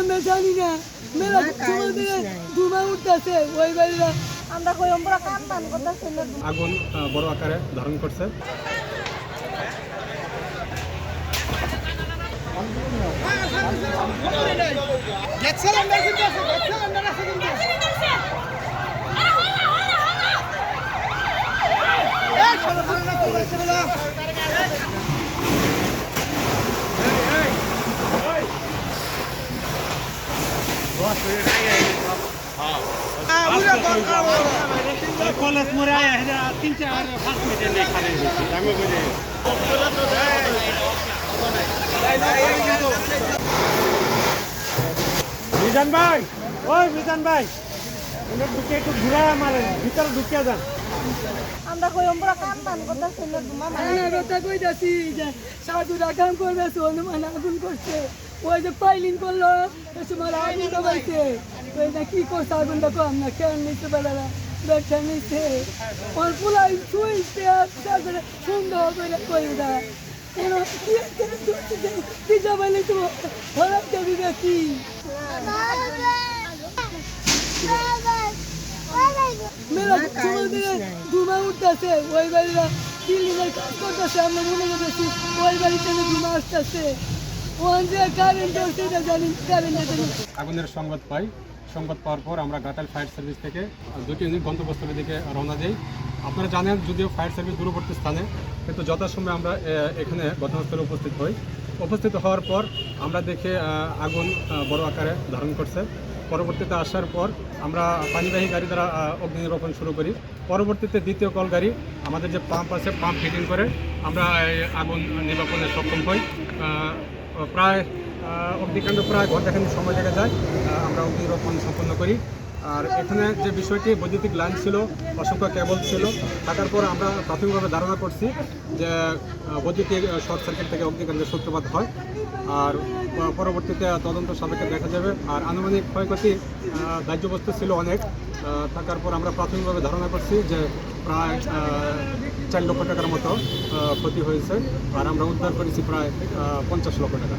আমরা জানি না। মেলা থেকে ধুমা উঠতেছে ওই বাড়িরা। আমরা কই আমরা কাম পান করতেছি আগুন বড় আকারে ধারণ করছে। कॉलेज मोरे आया है तीन चार पाँच मीटर नहीं खा रहे थे हमें बोले মিজান ভাই ওই মিজান ভাই উনি ঢুকে একটু ঘুরায় মারেন ভিতরে ঢুকে যান আমরা কই আমরা কাম পান করতেছি না। কইতাছি যে সাধুরা কাম করবে হনুমান আগুন করছে। ওই যে পাইলিং করল ওই আগুন দবাইছে। ওই না কি করছে আগুন দেখো আমরা খেয়াল নিতে ব্যবসা নিচ্ছে। ওর পুলাই শুইছে তারপরে সুন্দর করে কই দা কেন কি কি তো দেবি কি মেলা সময় থেকে আমরা আগুনের সংবাদ পাই। সংবাদ পাওয়ার পর আমরা ঘাটাল ফায়ার সার্ভিস থেকে দুটি ইউনিট গন্তব্যস্থলের দিকে রওনা দিই। আপনারা জানেন, যদিও ফায়ার সার্ভিস দূরবর্তী স্থানে, কিন্তু যথাসময়ে আমরা এখানে ঘটনাস্থলে উপস্থিত হই। উপস্থিত হওয়ার পর আমরা দেখে আগুন বড় আকারে ধারণ করছে। পরবর্তীতে আসার পর আমরা পানিবাহী গাড়ি দ্বারা অগ্নি নিরূপণ শুরু করি। পরবর্তীতে দ্বিতীয় কল গাড়ি, আমাদের যে পাম্প আছে পাম্প ফিটিং করে আমরা আগুন নির্বাপনে সক্ষম হই। প্রায় অগ্নিকাণ্ড প্রায় ঘন্টাখানি সময় লেগে যায়। আমরা অগ্নিরোপণ সম্পন্ন করি। আর এখানে যে বিষয়টি বৈদ্যুতিক লাইন ছিল অসংখ্য কেবল ছিল থাকার পর আমরা প্রাথমিকভাবে ধারণা করছি যে বৈদ্যুতিক শর্ট সার্কিট থেকে অগ্নিকাণ্ডের সূত্রপাত হয়। আর পরবর্তীতে তদন্ত সাপেক্ষে দেখা যাবে। আর আনুমানিক ক্ষয়ক্ষতি আহ, দাহ্য বস্তু ছিল অনেক। থাকার পর আমরা প্রাথমিকভাবে ধারণা করছি যে প্রায় চার লক্ষ টাকার মতো ক্ষতি হয়েছে। আর আমরা উদ্ধার করেছি প্রায় পঞ্চাশ লক্ষ টাকা।